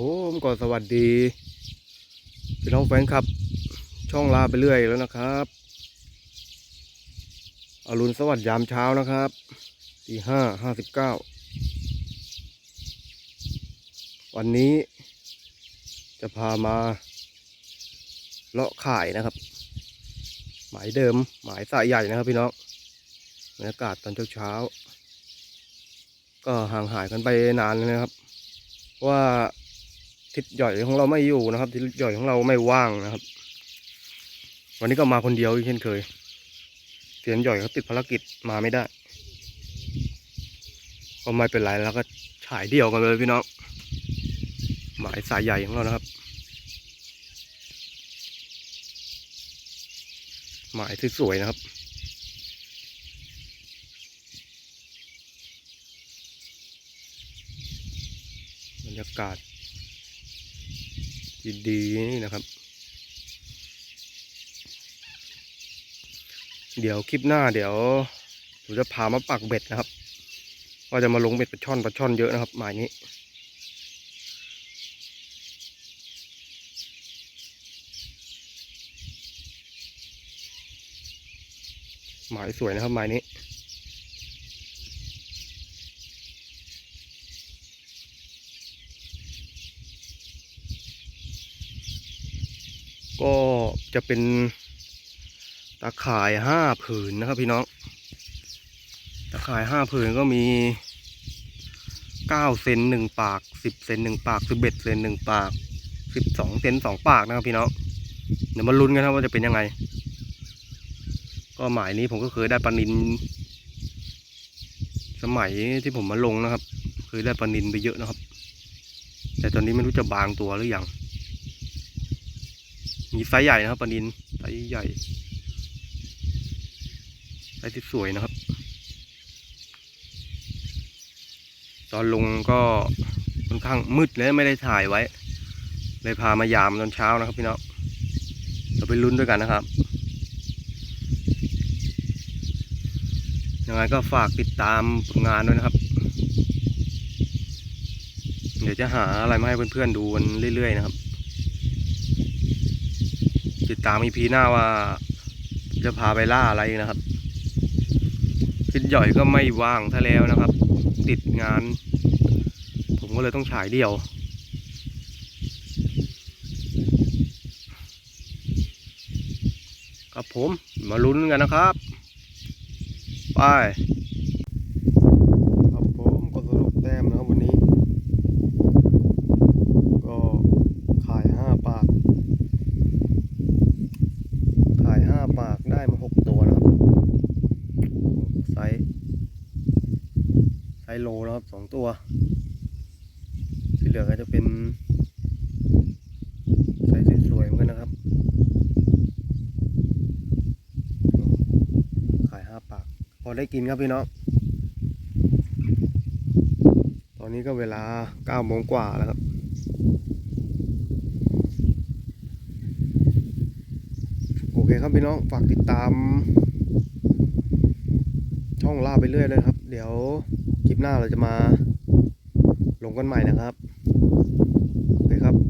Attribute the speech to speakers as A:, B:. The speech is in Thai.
A: ผมก็สวัสดีพี่น้องแฟนคลับ ช่องลาไปเรื่อยแล้วนะครับอรุณสวัสดิ์ยามเช้านะครับตีห้าห้าสิบเก้าวันนี้จะพามาเลาะข่ายนะครับ หมายเดิมหมายสายใหญ่นะครับพี่น้องบรรยากาศตอนเช้าๆก็ห่างหายกันไปนานเลยนะครับ ว่า ทิศใหญ่ของเราไม่อยู่นะครับทิศใหญ่ของเราไม่ว่างนะครับ วันนี้ก็มาคนเดียวอีกเช่นเคยเสียนใหญ่เขาติดภารกิจมาไม่ได้ก็ไม่เป็นไรแล้วก็ฉายเดี่ยวกันเลยพี่น้องหมายสายใหญ่ของเรานะครับ หมายสวยๆนะครับบรรยากาศ ดีๆนี่นะครับ เดี๋ยวคลิปหน้าเดี๋ยวผมจะพามาปักเบ็ดนะครับว่าจะมาลงเบ็ดปลาช่อนปลาช่อนเยอะนะครับหมายนี้หมายสวยนะครับหมายนี้ ก็จะเป็นตาข่ายห้าผืนนะครับพี่น้อง ตาข่ายห้าผืนก็มีเก้าเซนหนึ่งปากสิบเซนหนึ่งปากสิบเอ็ดเซนหนึ่งปากสิบสองเซนสองปากนะครับพี่น้อง เดี๋ยวมาลุ้นกันนะว่าจะเป็นยังไง ก็หมายนี้ผมก็เคยได้ปลานิน สมัยที่ผมมาลงนะครับ เคยได้ปลานินไปเยอะนะครับ แต่ตอนนี้ไม่รู้จะบางตัวหรือยัง มีไซส์ใหญ่นะครับปลานินไซส์ใหญ่ไซส์ที่สวยนะครับ ตอนลงก็ค่อนข้างมืดเลยไม่ได้ถ่ายไว้ เลยพามายามตอนเช้านะครับพี่น้องเราไปลุ้นด้วยกันนะครับยังไงก็ฝากติดตามผลงานด้วยนะครับ เดี๋ยวจะหาอะไรมาให้เพื่อนๆดูกันเรื่อยๆนะครับ ติดตามอีพีหน้าว่า จะพาไปล่าอะไรนะครับทิดหย่อยก็ไม่ว่างถ้าแล้วนะครับ ติดงาน ผมก็เลยต้องฉายเดี่ยว ครับผมมาลุ้นกันนะครับ ไป ครับผมก็สรุปแต้มนะครับวันนี้ ก็ขายห้าปาก ขายห้าปากได้มาหกตัวนะครับ ไซส์ไซส์ โลนะครับสองตัว ที่เหลือก็จะเป็นไซส์สวยๆเหมือนกันนะครับ ขายห้าปาก พอได้กินครับพี่น้อง ตอนนี้ก็เวลาเก้าโมงกว่าแล้วครับโอเคครับพี่น้อง ฝากติดตาม ช่องล่าไปเรื่อยเลยนะครับ เดี๋ยว คลิปหน้าเราจะมาลงกันใหม่นะครับ โอเคครับ